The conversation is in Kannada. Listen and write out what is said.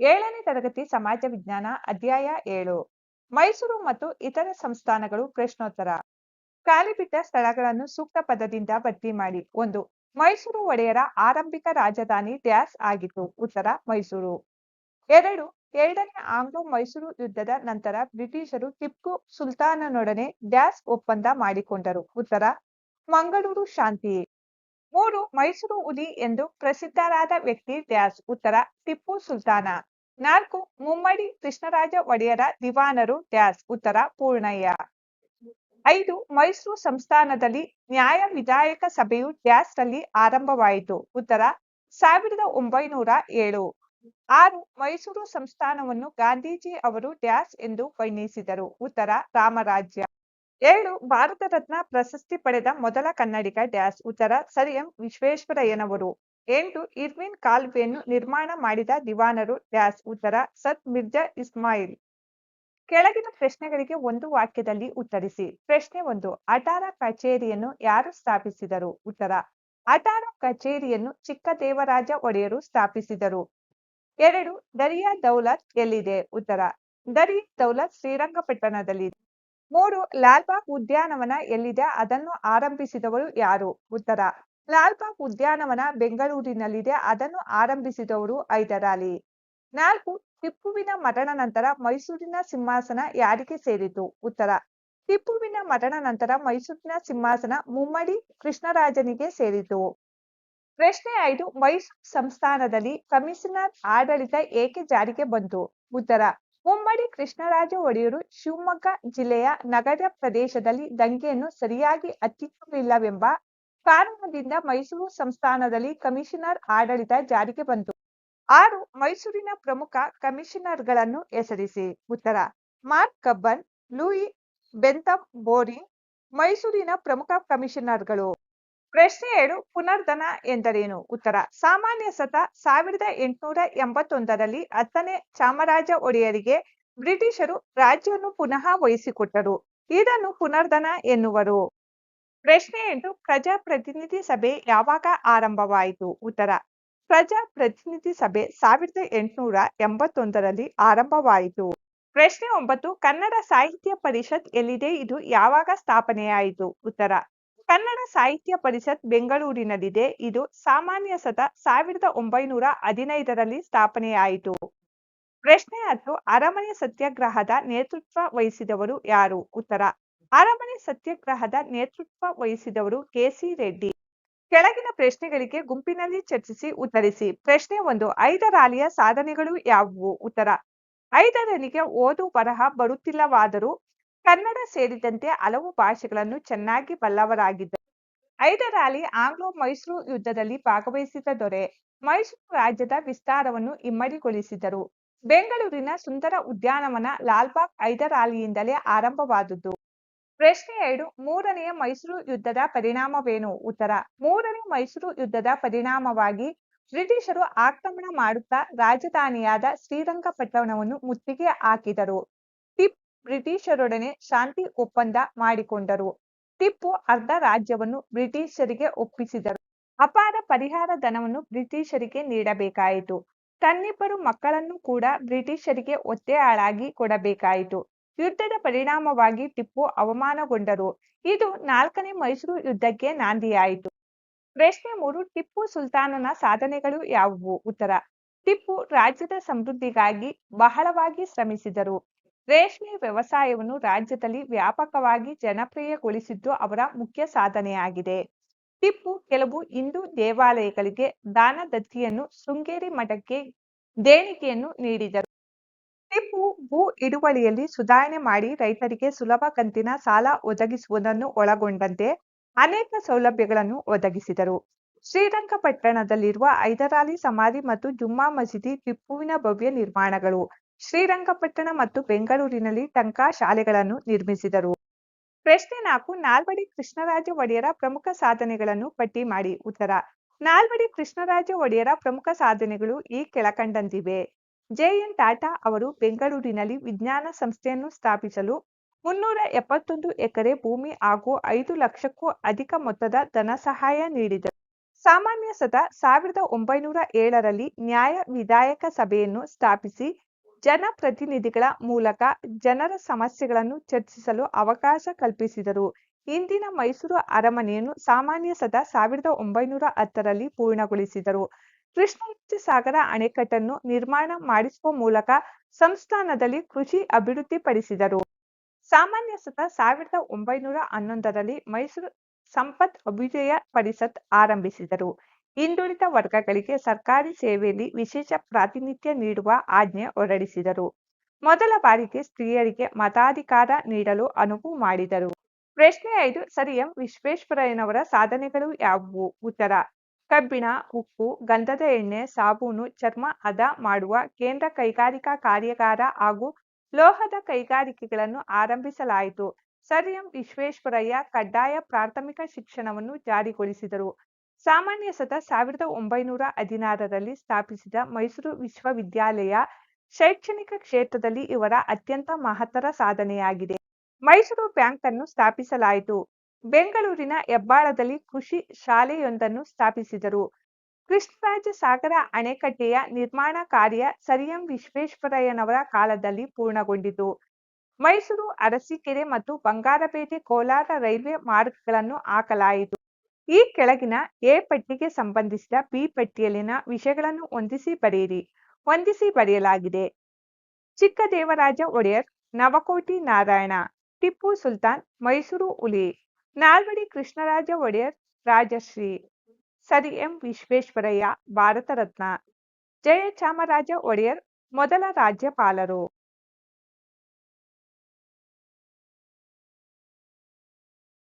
ಏಳನೇ ತರಗತಿ ಸಮಾಜ ವಿಜ್ಞಾನ ಅಧ್ಯಾಯ ಏಳು. ಮೈಸೂರು ಮತ್ತು ಇತರ ಸಂಸ್ಥಾನಗಳು ಪ್ರಶ್ನೋತ್ತರ. ಖಾಲಿ ಬಿಟ್ಟ ಸ್ಥಳಗಳನ್ನು ಸೂಕ್ತ ಪದದಿಂದ ಭರ್ತಿ ಮಾಡಿ. ಒಂದು, ಮೈಸೂರು ಒಡೆಯರ ಆರಂಭಿಕ ರಾಜಧಾನಿ ಡ್ಯಾಸ್ ಆಗಿತ್ತು. ಉತ್ತರ, ಮೈಸೂರು. ಎರಡು, ಎರಡನೇ ಆಂಗ್ಲೋ ಮೈಸೂರು ಯುದ್ಧದ ನಂತರ ಬ್ರಿಟಿಷರು ಟಿಪ್ಪು ಸುಲ್ತಾನನೊಡನೆ ಡ್ಯಾಸ್ ಒಪ್ಪಂದ ಮಾಡಿಕೊಂಡರು. ಉತ್ತರ, ಮಂಗಳೂರು ಶಾಂತಿ. ಮೂರು ಮೈಸೂರು ಹುಲಿ ಎಂದು ಪ್ರಸಿದ್ಧರಾದ ವ್ಯಕ್ತಿ ಡ್ಯಾಸ್ ಉತ್ತರ ಟಿಪ್ಪು ಸುಲ್ತಾನ. ನಾಲ್ಕು ಮುಮ್ಮಡಿ ಕೃಷ್ಣರಾಜ ಒಡೆಯರ ದಿವಾನರು ಡ್ಯಾಸ್ ಉತ್ತರ ಪೂರ್ಣಯ್ಯ. ಐದು ಮೈಸೂರು ಸಂಸ್ಥಾನದಲ್ಲಿ ನ್ಯಾಯ ವಿಧಾಯಕ ಸಭೆಯು ಡ್ಯಾಸ್ನಲ್ಲಿ ಆರಂಭವಾಯಿತು, ಉತ್ತರ ಸಾವಿರದ ಒಂಬೈನೂರ ಏಳು. ಆರು ಮೈಸೂರು ಸಂಸ್ಥಾನವನ್ನು ಗಾಂಧೀಜಿ ಅವರು ಡ್ಯಾಸ್ ಎಂದು ಬಣ್ಣಿಸಿದರು ಉತ್ತರ ರಾಮರಾಜ್ಯ. ಏಳು ಭಾರತ ರತ್ನ ಪ್ರಶಸ್ತಿ ಪಡೆದ ಮೊದಲ ಕನ್ನಡಿಗ ಡ್ಯಾಸ್, ಉತ್ತರ ಸರ್ ಎಂ ವಿಶ್ವೇಶ್ವರಯ್ಯನವರು. ಎಂಟು, ಇರ್ವಿನ್ ಕಾಲುವೆಯನ್ನು ನಿರ್ಮಾಣ ಮಾಡಿದ ದಿವಾನರು ಡ್ಯಾಸ್, ಉತ್ತರ ಸತ್ ಮಿರ್ಜಾ ಇಸ್ಮಾಯಿಲ್. ಕೆಳಗಿನ ಪ್ರಶ್ನೆಗಳಿಗೆ ಒಂದು ವಾಕ್ಯದಲ್ಲಿ ಉತ್ತರಿಸಿ. ಪ್ರಶ್ನೆ ಒಂದು, ಅಟಾರ ಕಚೇರಿಯನ್ನು ಯಾರು ಸ್ಥಾಪಿಸಿದರು? ಉತ್ತರ, ಅಟಾರ ಕಚೇರಿಯನ್ನು ಚಿಕ್ಕದೇವರಾಜ ಒಡೆಯರು ಸ್ಥಾಪಿಸಿದರು. ಎರಡು, ದರಿಯಾ ದೌಲತ್ ಎಲ್ಲಿದೆ? ಉತ್ತರ ದರಿಯಾ ದೌಲತ್ ಶ್ರೀರಂಗಪಟ್ಟಣದಲ್ಲಿದೆ. ಮೂರು, ಲಾಲ್ಬಾಗ್ ಉದ್ಯಾನವನ ಎಲ್ಲಿದೆ? ಅದನ್ನು ಆರಂಭಿಸಿದವರು ಯಾರು? ಉತ್ತರ, ಲಾಲ್ಬಾಗ್ ಉದ್ಯಾನವನ ಬೆಂಗಳೂರಿನಲ್ಲಿದೆ. ಅದನ್ನು ಆರಂಭಿಸಿದವರು ಹೈದರಾಲಿ. ನಾಲ್ಕು, ಟಿಪ್ಪುವಿನ ಮರಣ ನಂತರ ಮೈಸೂರಿನ ಸಿಂಹಾಸನ ಯಾರಿಗೆ ಸೇರಿತು ಉತ್ತರ, ಟಿಪ್ಪುವಿನ ಮರಣ ನಂತರ ಮೈಸೂರಿನ ಸಿಂಹಾಸನ ಮುಮ್ಮಡಿ ಕೃಷ್ಣರಾಜನಿಗೆ ಸೇರಿತು ಪ್ರಶ್ನೆ ಐದು, ಮೈಸೂರು ಸಂಸ್ಥಾನದಲ್ಲಿ ಕಮಿಷನರ್ ಆಡಳಿತ ಏಕೆ ಜಾರಿಗೆ ಬಂತು? ಉತ್ತರ ಮುಮ್ಮಡಿ ಕೃಷ್ಣರಾಜ ಒಡೆಯರು ಶಿವಮೊಗ್ಗ ಜಿಲ್ಲೆಯ ನಗರ ಪ್ರದೇಶದಲ್ಲಿ ದಂಗೆಯನ್ನು ಸರಿಯಾಗಿ ಹತ್ತಿಕ್ಕಲಿಲ್ಲವೆಂಬ ಕಾರಣದಿಂದ ಮೈಸೂರು ಸಂಸ್ಥಾನದಲ್ಲಿ ಕಮಿಷನರ್ ಆಡಳಿತ ಜಾರಿಗೆ ಬಂತು. ಆರು, ಮೈಸೂರಿನ ಪ್ರಮುಖ ಕಮಿಷನರ್ಗಳನ್ನು ಹೆಸರಿಸಿ. ಉತ್ತರ, Mark Cubbon, Louis Bentham Bowring ಮೈಸೂರಿನ ಪ್ರಮುಖ ಕಮಿಷನರ್ಗಳು. ಪ್ರಶ್ನೆ ಏಳು ಪುನರ್ಧನ ಎಂದರೇನು? ಉತ್ತರ, ಸಾಮಾನ್ಯ ಸತ ಸಾವಿರದ ಎಂಟುನೂರ ಎಂಬತ್ತೊಂದರಲ್ಲಿ ಹತ್ತನೇ ಚಾಮರಾಜ ಒಡೆಯರಿಗೆ ಬ್ರಿಟಿಷರು ರಾಜ್ಯವನ್ನು ಪುನಃ ವಹಿಸಿಕೊಟ್ಟರು. ಇದನ್ನು ಪುನರ್ಧನ ಎನ್ನುವರು. ಪ್ರಶ್ನೆ ಎಂಟು, ಪ್ರಜಾಪ್ರತಿನಿಧಿ ಸಭೆ ಯಾವಾಗ ಆರಂಭವಾಯಿತು? ಉತ್ತರ, ಪ್ರಜಾಪ್ರತಿನಿಧಿ ಸಭೆ ಸಾವಿರದ ಎಂಟುನೂರ ಎಂಬತ್ತೊಂದರಲ್ಲಿ ಆರಂಭವಾಯಿತು. ಪ್ರಶ್ನೆ ಒಂಬತ್ತು, ಕನ್ನಡ ಸಾಹಿತ್ಯ ಪರಿಷತ್ ಎಲ್ಲಿದೆ? ಇದು ಯಾವಾಗ ಸ್ಥಾಪನೆಯಾಯಿತು? ಉತ್ತರ ಕನ್ನಡ ಸಾಹಿತ್ಯ ಪರಿಷತ್ ಬೆಂಗಳೂರಿನಲ್ಲಿದೆ. ಇದು ಸಾಮಾನ್ಯ ಸತ ಸಾವಿರದ ಒಂಬೈನೂರ ಹದಿನೈದರಲ್ಲಿ ಸ್ಥಾಪನೆಯಾಯಿತು. ಪ್ರಶ್ನೆ ಅದು, ಅರಮನೆ ಸತ್ಯಾಗ್ರಹದ ನೇತೃತ್ವ ವಹಿಸಿದವರು ಯಾರು? ಉತ್ತರ, ಅರಮನೆ ಸತ್ಯಾಗ್ರಹದ ನೇತೃತ್ವ ವಹಿಸಿದವರು ಕೆಸಿ ರೆಡ್ಡಿ. ಕೆಳಗಿನ ಪ್ರಶ್ನೆಗಳಿಗೆ ಗುಂಪಿನಲ್ಲಿ ಚರ್ಚಿಸಿ ಉತ್ತರಿಸಿ. ಪ್ರಶ್ನೆ ಒಂದು ಐದರಾಲಿಯ ಸಾಧನೆಗಳು ಯಾವುವು? ಉತ್ತರ ಐದರನಿಗೆ ಓದು ಬರಹ ಬರುತ್ತಿಲ್ಲವಾದರೂ ಕನ್ನಡ ಸೇರಿದಂತೆ ಹಲವು ಭಾಷೆಗಳನ್ನು ಚೆನ್ನಾಗಿ ಬಲ್ಲವರಾಗಿದ್ದರು ಐದರಲ್ಲಿ ಆಂಗ್ಲೋ ಮೈಸೂರು ಯುದ್ಧದಲ್ಲಿ ಭಾಗವಹಿಸಿದ ದೊರೆ ಮೈಸೂರು ರಾಜ್ಯದ ವಿಸ್ತಾರವನ್ನು ಇಮ್ಮಡಿಗೊಳಿಸಿದರು. ಬೆಂಗಳೂರಿನ ಸುಂದರ ಉದ್ಯಾನವನ ಲಾಲ್ಬಾಗ್ ಐದರಾಲಿಯಿಂದಲೇ ಆರಂಭವಾದುದು ಪ್ರಶ್ನೆ ಎರಡು, ಮೂರನೆಯ ಮೈಸೂರು ಯುದ್ಧದ ಪರಿಣಾಮವೇನು? ಉತ್ತರ, ಮೂರನೇ ಮೈಸೂರು ಯುದ್ಧದ ಪರಿಣಾಮವಾಗಿ ಬ್ರಿಟಿಷರು ಆಕ್ರಮಣ ಮಾಡುತ್ತಾ ರಾಜಧಾನಿಯಾದ ಶ್ರೀರಂಗಪಟ್ಟಣವನ್ನು ಮುತ್ತಿಗೆ ಹಾಕಿದರು. ಬ್ರಿಟಿಷರೊಡನೆ ಶಾಂತಿ ಒಪ್ಪಂದ ಮಾಡಿಕೊಂಡರು. ಟಿಪ್ಪು ಅರ್ಧ ರಾಜ್ಯವನ್ನು ಬ್ರಿಟಿಷರಿಗೆ ಒಪ್ಪಿಸಿದರು. ಅಪಾರ ಪರಿಹಾರ ಧನವನ್ನು ಬ್ರಿಟಿಷರಿಗೆ ನೀಡಬೇಕಾಯಿತು. ತನ್ನಿಬ್ಬರು ಮಕ್ಕಳನ್ನು ಕೂಡ ಬ್ರಿಟಿಷರಿಗೆ ಒತ್ತೆ ಹಾಳಾಗಿ ಕೊಡಬೇಕಾಯಿತು. ಯುದ್ಧದ ಪರಿಣಾಮವಾಗಿ ಟಿಪ್ಪು ಅವಮಾನಗೊಂಡರು. ಇದು ನಾಲ್ಕನೇ ಮೈಸೂರು ಯುದ್ಧಕ್ಕೆ ನಾಂದಿಯಾಯಿತು. ಪ್ರಶ್ನೆ ಮೂರು, ಟಿಪ್ಪು ಸುಲ್ತಾನನ ಸಾಧನೆಗಳು ಯಾವುವು? ಉತ್ತರ, ಟಿಪ್ಪು ರಾಜ್ಯದ ಸಮೃದ್ಧಿಗಾಗಿ ಬಹಳವಾಗಿ ಶ್ರಮಿಸಿದರು. ರೇಷ್ಮೆ ವ್ಯವಸಾಯವನ್ನು ರಾಜ್ಯದಲ್ಲಿ ವ್ಯಾಪಕವಾಗಿ ಜನಪ್ರಿಯಗೊಳಿಸಿದ್ದು ಅವರ ಮುಖ್ಯ ಸಾಧನೆಯಾಗಿದೆ. ಟಿಪ್ಪು ಕೆಲವು ಹಿಂದೂ ದೇವಾಲಯಗಳಿಗೆ ದಾನದತ್ತಿಯನ್ನು ಶೃಂಗೇರಿ ಮಠಕ್ಕೆ ದೇಣಿಗೆಯನ್ನು ನೀಡಿದರು. ಟಿಪ್ಪು ಭೂ ಹಿಡುವಳಿಯಲ್ಲಿ ಸುಧಾರಣೆ ಮಾಡಿ ರೈತರಿಗೆ ಸುಲಭ ಕಂತಿನ ಸಾಲ ಒದಗಿಸುವುದನ್ನು ಒಳಗೊಂಡಂತೆ ಅನೇಕ ಸೌಲಭ್ಯಗಳನ್ನು ಒದಗಿಸಿದರು. ಶ್ರೀರಂಗಪಟ್ಟಣದಲ್ಲಿರುವ ಹೈದರಾಲಿ ಸಮಾಧಿ ಮತ್ತು ಜುಮ್ಮಾ ಮಸೀದಿ ಟಿಪ್ಪುವಿನ ಭವ್ಯ ನಿರ್ಮಾಣಗಳು. ಶ್ರೀರಂಗಪಟ್ಟಣ ಮತ್ತು ಬೆಂಗಳೂರಿನಲ್ಲಿ ಟಂಕಾ ಶಾಲೆಗಳನ್ನು ನಿರ್ಮಿಸಿದರು. ಪ್ರಶ್ನೆ ನಾಲ್ಕು, ನಾಲ್ವಡಿ ಕೃಷ್ಣರಾಜ ಒಡೆಯರ ಪ್ರಮುಖ ಸಾಧನೆಗಳನ್ನು ಪಟ್ಟಿ ಮಾಡಿ ಉತ್ತರ. ನಾಲ್ವಡಿ ಕೃಷ್ಣರಾಜ ಒಡೆಯರ ಪ್ರಮುಖ ಸಾಧನೆಗಳು ಈ ಕೆಳಕಂಡಂತಿವೆ. ಜೆಎನ್ ಟಾಟಾ ಅವರು ಬೆಂಗಳೂರಿನಲ್ಲಿ ವಿಜ್ಞಾನ ಸಂಸ್ಥೆಯನ್ನು ಸ್ಥಾಪಿಸಲು ಮುನ್ನೂರ ಎಪ್ಪತ್ತೊಂದು ಎಕರೆ ಭೂಮಿ ಹಾಗೂ ಐದು ಲಕ್ಷಕ್ಕೂ ಅಧಿಕ ಮೊತ್ತದ ಧನಸಹಾಯ ನೀಡಿದರು. ಸಾಮಾನ್ಯ ಸದ ಸಾವಿರದ ಒಂಬೈನೂರ ಏಳರಲ್ಲಿ ನ್ಯಾಯ ವಿಧಾಯಕ ಸಭೆಯನ್ನು ಸ್ಥಾಪಿಸಿ ಜನಪ್ರತಿನಿಧಿಗಳ ಮೂಲಕ ಜನರ ಸಮಸ್ಯೆಗಳನ್ನು ಚರ್ಚಿಸಲು ಅವಕಾಶ ಕಲ್ಪಿಸಿದರು. ಇಂದಿನ ಮೈಸೂರು ಅರಮನೆಯನ್ನು ಸಾಮಾನ್ಯ ಸದಾ ಸಾವಿರದ ಒಂಬೈನೂರ ಹತ್ತರಲ್ಲಿ ಪೂರ್ಣಗೊಳಿಸಿದರು. ಕೃಷ್ಣಮೂರ್ತಿ ಸಾಗರ ಅಣೆಕಟ್ಟನ್ನು ನಿರ್ಮಾಣ ಮಾಡಿಸುವ ಮೂಲಕ ಸಂಸ್ಥಾನದಲ್ಲಿ ಕೃಷಿ ಅಭಿವೃದ್ಧಿಪಡಿಸಿದರು. ಸಾಮಾನ್ಯ ಸತ ಸಾವಿರದ ಒಂಬೈನೂರ ಹನ್ನೊಂದರಲ್ಲಿ ಮೈಸೂರು ಸಂಪತ್ ಅಭ್ಯುದಯ ಪರಿಷತ್ ಆರಂಭಿಸಿದರು. ಹಿಂದುಳಿದ ವರ್ಗಗಳಿಗೆ ಸರ್ಕಾರಿ ಸೇವೆಯಲ್ಲಿ ವಿಶೇಷ ಪ್ರಾತಿನಿಧ್ಯ ನೀಡುವ ಆಜ್ಞೆ ಹೊರಡಿಸಿದರು. ಮೊದಲ ಬಾರಿಗೆ ಸ್ತ್ರೀಯರಿಗೆ ಮತಾಧಿಕಾರ ನೀಡಲು ಅನುವು ಮಾಡಿದರು. ಪ್ರಶ್ನೆ ಐದು, ಸರ್ ಎಂ ವಿಶ್ವೇಶ್ವರಯ್ಯನವರ ಸಾಧನೆಗಳು ಯಾವುವು? ಉತ್ತರ, ಕಬ್ಬಿಣ, ಉಪ್ಪು, ಗಂಧದ ಎಣ್ಣೆ, ಸಾಬೂನು, ಚರ್ಮ, ಹದ ಮಾಡುವ ಕೇಂದ್ರ ಕೈಗಾರಿಕಾ ಕಾರ್ಯಾಗಾರ ಹಾಗೂ ಲೋಹದ ಕೈಗಾರಿಕೆಗಳನ್ನು ಆರಂಭಿಸಲಾಯಿತು. ಸರ್ ಎಂ ವಿಶ್ವೇಶ್ವರಯ್ಯ ಕಡ್ಡಾಯ ಪ್ರಾಥಮಿಕ ಶಿಕ್ಷಣವನ್ನು ಜಾರಿಗೊಳಿಸಿದರು. ಸಾಮಾನ್ಯ ಸತ ಸಾವಿರದ ಒಂಬೈನೂರ ಹದಿನಾರರಲ್ಲಿ ಸ್ಥಾಪಿಸಿದ ಮೈಸೂರು ವಿಶ್ವವಿದ್ಯಾಲಯ ಶೈಕ್ಷಣಿಕ ಕ್ಷೇತ್ರದಲ್ಲಿ ಇವರ ಅತ್ಯಂತ ಮಹತ್ತರ ಸಾಧನೆಯಾಗಿದೆ. ಮೈಸೂರು ಬ್ಯಾಂಕ್ ಅನ್ನು ಸ್ಥಾಪಿಸಲಾಯಿತು. ಬೆಂಗಳೂರಿನ ಹೆಬ್ಬಾಳದಲ್ಲಿ ಕೃಷಿ ಶಾಲೆಯೊಂದನ್ನು ಸ್ಥಾಪಿಸಿದರು. ಕೃಷ್ಣರಾಜ ಸಾಗರ ಅಣೆಕಟ್ಟೆಯ ನಿರ್ಮಾಣ ಕಾರ್ಯ ಸರ್ ಎಂ ವಿಶ್ವೇಶ್ವರಯ್ಯನವರ ಕಾಲದಲ್ಲಿ ಪೂರ್ಣಗೊಂಡಿತು. ಮೈಸೂರು ಅರಸೀಕೆರೆ ಮತ್ತು ಬಂಗಾರಪೇಟೆ ಕೋಲಾರ ರೈಲ್ವೆ ಮಾರ್ಗಗಳನ್ನು ಹಾಕಲಾಯಿತು. ಈ ಕೆಳಗಿನ ಎ ಪಟ್ಟಿಗೆ ಸಂಬಂಧಿಸಿದ ಬಿ ಪಟ್ಟಿಯಲ್ಲಿನ ವಿಷಯಗಳನ್ನು ಹೊಂದಿಸಿ ಬರೆಯಿರಿ. ಹೊಂದಿಸಿ ಬರೆಯಲಾಗಿದೆ. ಚಿಕ್ಕದೇವರಾಜ ಒಡೆಯರ್, ನವಕೋಟಿ ನಾರಾಯಣ, ಟಿಪ್ಪು ಸುಲ್ತಾನ್, ಮೈಸೂರು ಹುಲಿ, ನಾಲ್ವಡಿ ಕೃಷ್ಣರಾಜ ಒಡೆಯರ್, ರಾಜಶ್ರೀ, ಸರಿ ಎಂ ವಿಶ್ವೇಶ್ವರಯ್ಯ ಭಾರತ ರತ್ನ ಜಯಚಾಮರಾಜ ಒಡೆಯರ್, ಮೊದಲ ರಾಜ್ಯಪಾಲರು.